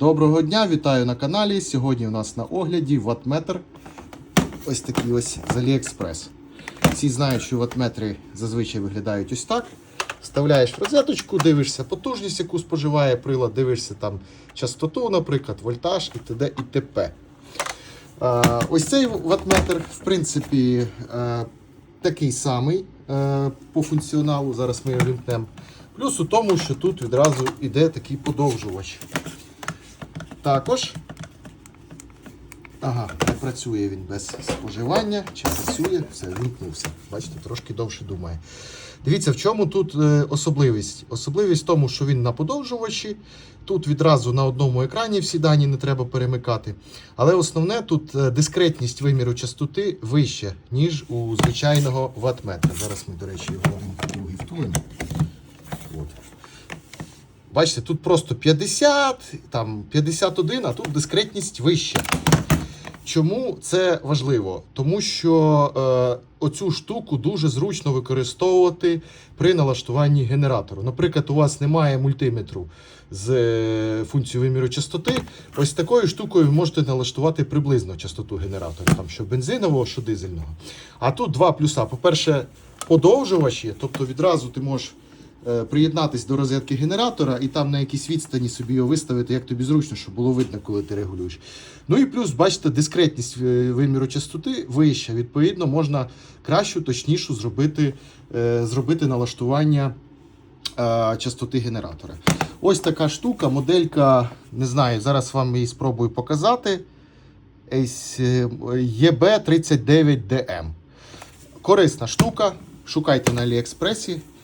Доброго дня, вітаю на каналі. Сьогодні у нас на огляді ватметр. Ось такий ось з AliExpress. Всі знають, що ватметри зазвичай виглядають ось так. Вставляєш в розеточку, дивишся потужність, яку споживає прилад, дивишся там частоту, наприклад, вольтаж і т.д. і т.п. Ось цей ватметр, в принципі, такий самий по функціоналу. Зараз ми його вімкнемо. Плюс у тому, що тут відразу йде такий подовжувач. Також. Ага, не працює він без споживання. Чи працює? Все, вімкнувся. Бачите, трошки довше думає. Дивіться, в чому тут е, особливість? Особливість в тому, що він на подовжувачі. Тут відразу на одному екрані всі дані не треба перемикати. Але основне тут е, дискретність виміру частоти вища, ніж у звичайного ватметра. Зараз ми, до речі, його Бачите, тут просто 50, там 51, а тут дискретність вища. Чому це важливо? Тому що е, оцю штуку дуже зручно використовувати при налаштуванні генератору. Наприклад, у вас немає мультиметру з е, функцією виміру частоти. Ось такою штукою ви можете налаштувати приблизно частоту генератора, там що бензинового, що дизельного. А тут два плюса. По-перше, подовжувачі, тобто відразу ти можеш приєднатись до розетки генератора і там на якійсь відстані собі його виставити, як тобі зручно, щоб було видно, коли ти регулюєш. Ну і плюс, бачите, дискретність е, виміру частоти вища. Відповідно, можна кращу, точнішу зробити, е, зробити налаштування е, частоти генератора. Ось така штука, моделька, не знаю, зараз вам її спробую показати. EB39DM. Корисна штука. Шукайте на Аліекспресі,